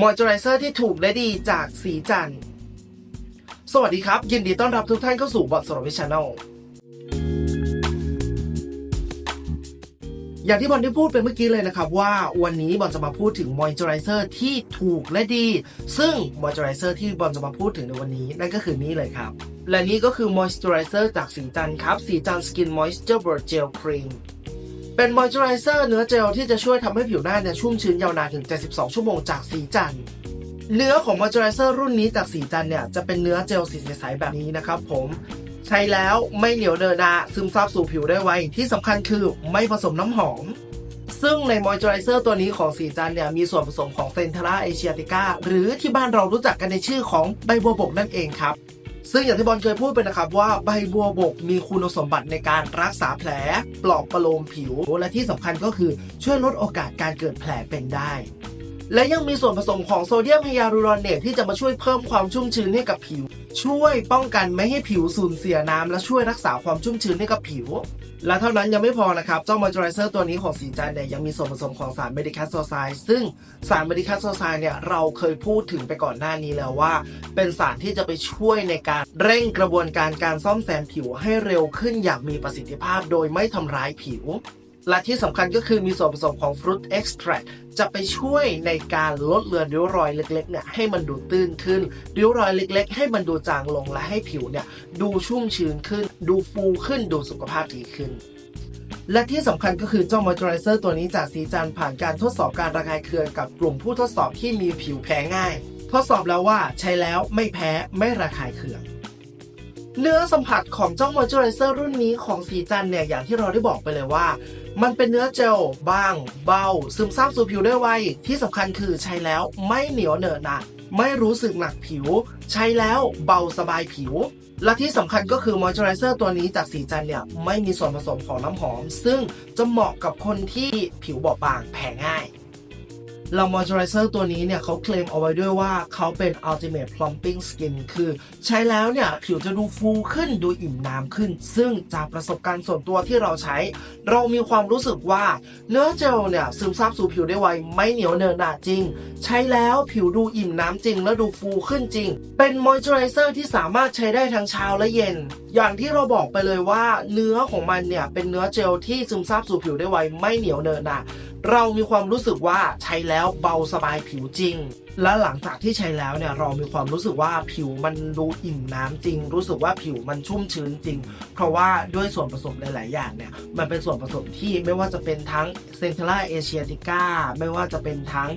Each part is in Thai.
มอยเจอไรเซอร์ที่ถูกและดีจากสีจันสวัสดีครับ ยินดีต้อนรับทุกท่านเข้าสู่บอทสโรวิชแนลอย่างที่บอลได้พูดไปเมื่อกี้เลยนะครับ ว่าวันนี้บอลจะมาพูดถึงมอยเจอไรเซอร์ที่ถูกและดี ซึ่งมอยเจอไรเซอร์ที่บอลจะมาพูดถึงในวันนี้ นั่นก็คือนี่เลยครับ และนี่ก็คือมอยเจอไรเซอร์จากสีจันครับสีจันสกินมอยเจอร์เบอร์เจลครีม เป็นมอยเจอไรเซอร์เนื้อเจลที่จะช่วยทำให้ผิวหน้าเนี่ยชุ่มชื้นยาวนานถึง 72 ชั่วโมงจากสีจันทร์เนื้อของมอยเจอไรเซอร์รุ่นนี้จากสีจันเนี่ยจะเป็นเนื้อเจลสีใสๆแบบนี้นะครับผมใช้แล้วไม่เหนียวเนอะนาซึมซาบสู่ผิวได้ไว ที่สำคัญคือไม่ผสมน้ำหอม ซึ่งในมอยเจอไรเซอร์ตัวนี้ของสีจันเนี่ยมีส่วนผสมของเซนทราเอเชียติก้าหรือที่บ้านเรารู้จักกันในชื่อของใบบัวบกนั่นเองครับ ซึ่งอย่างที่บอลเคยพูดไปนะครับว่าใบบัวบกมีคุณสมบัติในการรักษาแผล ปลอบประโลมผิว และที่สำคัญก็คือช่วยลดโอกาสการเกิดแผลเป็นได้ และยังมีส่วนผสมของโซเดียมไฮยาลูรอนเนตที่จะมาช่วยเพิ่มความชุ่มชื้นให้กับผิว ช่วยป้องกันไม่ให้ผิวสูญเสียน้ำและช่วยรักษาความชุ่มชื้นให้กับผิว และเท่านั้นยังไม่พอนะครับ เจ้ามอยเจอไรเซอร์ตัวนี้ของสีจันเนี่ยยังมีส่วนผสมของสารเมดิคัสโซไซซึ่งสารเมดิคัสโซไซเนี่ยเราเคยพูดถึงไปก่อนหน้านี้แล้วว่า เป็นสารที่จะไปช่วยในการเร่งกระบวนการการซ่อมแซมผิวให้เร็วขึ้นอย่างมีประสิทธิภาพ โดยไม่ทำร้ายผิว และที่สำคัญก็คือมีส่วนผสมของฟรุตเอ็กซ์แทรจะไปช่วยในการลดเลือนริ้วรอยเล็กๆเนี่ยให้มันดูตื้นขึ้น ริ้วรอยเล็กๆ ให้มันดูจางลงและให้ผิวเนี่ยดูชุ่มชื้นขึ้น ดูฟูขึ้นดูสุขภาพดีขึ้นและที่สำคัญก็คือเจ้ามอยเจอไรเซอร์ตัวนี้จากสีจันผ่านการทดสอบการระคายเคืองกับกลุ่มผู้ทดสอบที่มีผิวแพ้ง่าย ทดสอบแล้วว่าใช้แล้วไม่แพ้ไม่ระคายเคือง เนื้อสัมผัสของเจ้ามอยเจอไรเซอร์รุ่นนี้ของสีจันเนี่ย อย่างที่เราได้บอกไปเลยว่า มันเป็นเนื้อเจลบาง เบา ซึมซาบสู่ผิวได้ไว ที่สำคัญคือใช้แล้วไม่เหนียวเหนอะหนะไม่รู้สึกหนักผิว ใช้แล้วเบาสบายผิว และที่สำคัญก็คือมอยเจอไรเซอร์ตัวนี้จากสีจันเนี่ยไม่มีส่วนผสมของน้ำหอม ซึ่งจะเหมาะกับคนที่ผิวบอบบางแพ้ง่าย เรามอยเจอไรเซอร์ตัวนี้เนี่ยเขาเคลมเอาไว้ด้วยว่าเขาเป็น ultimate plumping skin คือ ใช้แล้วเนี่ย ผิวจะดูฟูขึ้นดูอิ่มน้ำขึ้น ซึ่งจากประสบการณ์ส่วนตัวที่เราใช้ เรามีความรู้สึกว่าเนื้อเจลเนี่ย ซึมซาบสู่ผิวได้ไว ไม่เหนียวเนอะหนะจริง ใช้แล้วผิวดูอิ่มน้ำจริง และดูฟูขึ้นจริง เป็นมอยเจอไรเซอร์ที่สามารถใช้ได้ทั้งเช้าและเย็น อย่างที่เราบอกไปเลยว่าเนื้อของมันเนี่ยเป็นเนื้อเจลที่ซึมซาบสู่ผิวได้ไวไม่เหนียวเนอะหนะ เรามีความรู้สึกว่าใช้แล้วเบาสบายผิวจริง และหลังจากที่ใช้แล้วเนี่ยเรามีความรู้สึกว่าผิวมันดูอิ่มน้ำจริง รู้สึกว่าผิวมันชุ่มชื้นจริง เพราะว่าด้วยส่วนผสมหลาย ๆ อย่างเนี่ยมันเป็นส่วนผสมที่ไม่ว่าจะเป็นทั้งเซนเทล่าเอเชียติก้าไม่ว่าจะเป็นทั้ง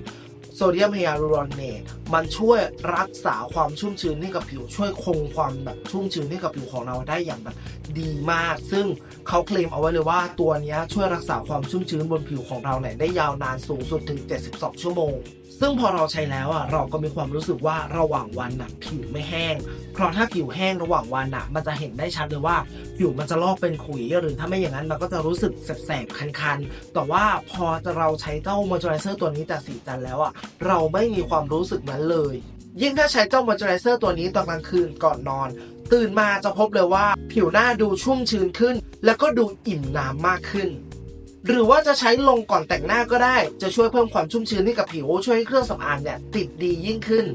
โซเดียมไฮยาลูรอนเนตมันช่วยรักษาความชุ่มชื้นให้กับผิว ช่วยคงความแบบชุ่มชื้นให้กับผิวของเราได้อย่างแบบดีมาก ซึ่งเขาเคลมเอาไว้เลยว่าตัวนี้ช่วยรักษาความชุ่มชื้นบนผิวของเราเนี่ยได้ยาวนานสูงสุดถึง 72 ชั่วโมง ซึ่งพอเราใช้แล้วอะเราก็มีความรู้สึกว่าระหว่างวันน่ะผิวไม่แห้ง เพราะถ้าผิวแห้งระหว่างวันน่ะมันจะเห็นได้ชัดเลยว่าผิวมันจะลอกเป็นขุยหรือถ้าไม่อย่างนั้นมันก็จะรู้สึกแสบๆคันๆแต่ว่าพอเราใช้เจ้ามอยเจอร์ไรเซอร์ตัวนี้จากสีจันแล้วอะเราไม่มีความรู้สึกนั้นเลย ยิ่งถ้าใช้เจ้ามอยเจอไรเซอร์ตัวนี้ตอนกลางคืนก่อนนอน ตื่นมาจะพบเลยว่า ผิวหน้าดูชุ่มชื้นขึ้น แล้วก็ดูอิ่มน้ำมากขึ้น หรือว่าจะใช้ลงก่อนแต่งหน้าก็ได้ จะช่วยเพิ่มความชุ่มชื้นให้กับผิวช่วยให้เครื่องสำอางเนี่ยติดดียิ่งขึ้น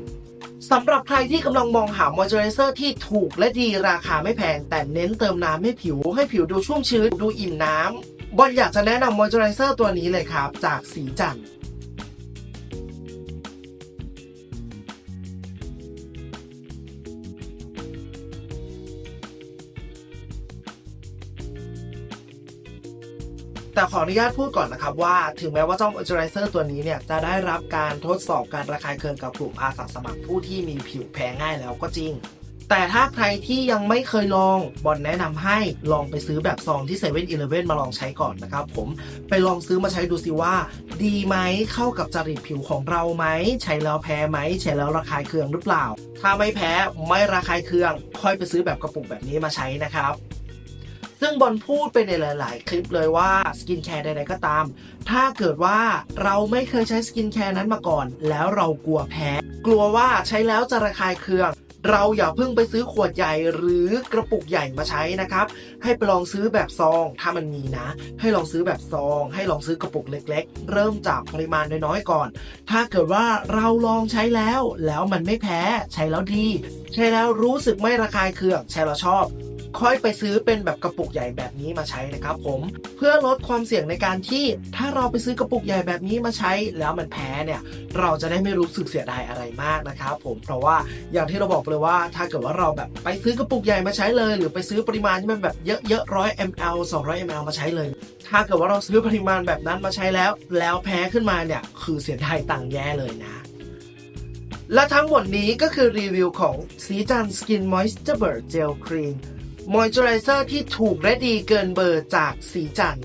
สำหรับใครที่กำลังมองหามอยเจอไรเซอร์ที่ถูกและดีราคาไม่แพง แต่เน้นเติมน้ำให้ผิว ให้ผิวดูชุ่มชื้น ดูอิ่มน้ำบอลอยากจะแนะนำมอยเจอไรเซอร์ตัวนี้เลยครับ จากสีจันทร์ แต่ขออนุญาตพูดก่อนนะครับว่าถึงแม้ว่าเจ้ามอยเจอไรเซอร์ตัวนี้เนี่ยจะได้รับการทดสอบการระคายเคืองกับกลุ่มอาสาสมัครผู้ที่มีผิวแพ้ง่ายแล้วก็จริงแต่ถ้าใครที่ยังไม่เคยลองบอลแนะนำให้ลองไปซื้อแบบซองที่เซเว่นอีเลฟเว่นมาลองใช้ก่อนนะครับผมไปลองซื้อมาใช้ดูสิว่า ดีไหมเข้ากับจริตผิวของเราไหมใช้แล้วแพ้ไหมใช้แล้วระคายเคืองหรือเปล่า ถ้าไม่แพ้ไม่ระคายเคือง ค่อยไปซื้อแบบกระปุกแบบนี้มาใช้นะครับ ซึ่งบอลพูดไปในหลาย ๆ คลิปเลยว่าสกินแคร์ใด ๆ ก็ตาม ถ้าเกิดว่าเราไม่เคยใช้สกินแคร์นั้นมาก่อน แล้วเรากลัวแพ้ กลัวว่าใช้แล้วจะระคายเคืองเราอย่าเพิ่งไปซื้อขวดใหญ่หรือกระปุกใหญ่มาใช้นะครับ ให้ไปลองซื้อแบบซอง ถ้ามันมีนะ ให้ลองซื้อแบบซอง ให้ลองซื้อกระปุกเล็ก ๆ เริ่มจากปริมาณน้อยๆก่อน ถ้าเกิดว่าเราลองใช้แล้ว แล้วมันไม่แพ้ ใช้แล้วดี ใช้แล้วรู้สึกไม่ระคายเคือง ใช้แล้วชอบ ค่อยไปซื้อเป็นแบบกระปุกใหญ่แบบนี้มาใช้นะครับผมเพื่อลดความเสี่ยงในการที่ถ้าเราไปซื้อกระปุกใหญ่แบบนี้มาใช้ แล้วมันแพ้เนี่ยเราจะได้ไม่รู้สึกเสียดายอะไรมากนะครับผมเพราะว่าอย่างที่เราบอกเลยว่าถ้าเกิดว่าเราแบบไปซื้อกระปุกใหญ่มาใช้เลย หรือไปซื้อปริมาณที่มันแบบเยอะๆร้อย ml 200 ml มาใช้เลย ถ้าเกิดว่าเราซื้อปริมาณแบบนั้นมาใช้แล้ว แล้วแพ้ขึ้นมาเนี่ยคือเสียดายตังค์แย่เลยนะและทั้งหมดนี้ก็คือรีวิวของสีจัน Skin Moisture Bird Gel Cream ม มอยเจอไรเซอร์ที่ถูกและดีเกินเบอร์จากสีจัน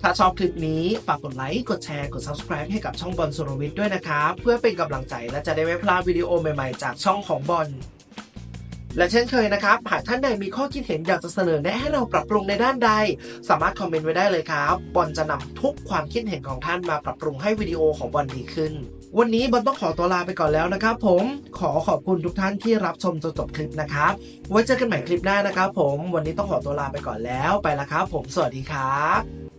ถ้าชอบคลิปนี้ ฝากกดไลค์ กดแชร์ กด subscribe ให้กับช่องบอลสุรวิทย์ด้วยนะครับ เพื่อเป็นกำลังใจและจะได้ไม่พลาดวิดีโอใหม่ๆ จากช่องของบอล และเช่นเคยนะครับ หากท่านใดมีข้อคิดเห็นอยากจะเสนอแนะให้เราปรับปรุงในด้านใด สามารถคอมเมนต์ไว้ได้เลยครับ บอลจะนำทุกความคิดเห็นของท่านมาปรับปรุงให้วิดีโอของบอลดีขึ้น วันนี้บอลต้องขอตัวลาไปก่อนแล้วนะครับ ผมขอขอบคุณทุกท่านที่รับชมจนจบคลิปนะครับไว้เจอกันใหม่คลิปหน้านะครับ ผมวันนี้ต้องขอตัวลาไปก่อนแล้วไปละครับ ผมสวัสดีครับ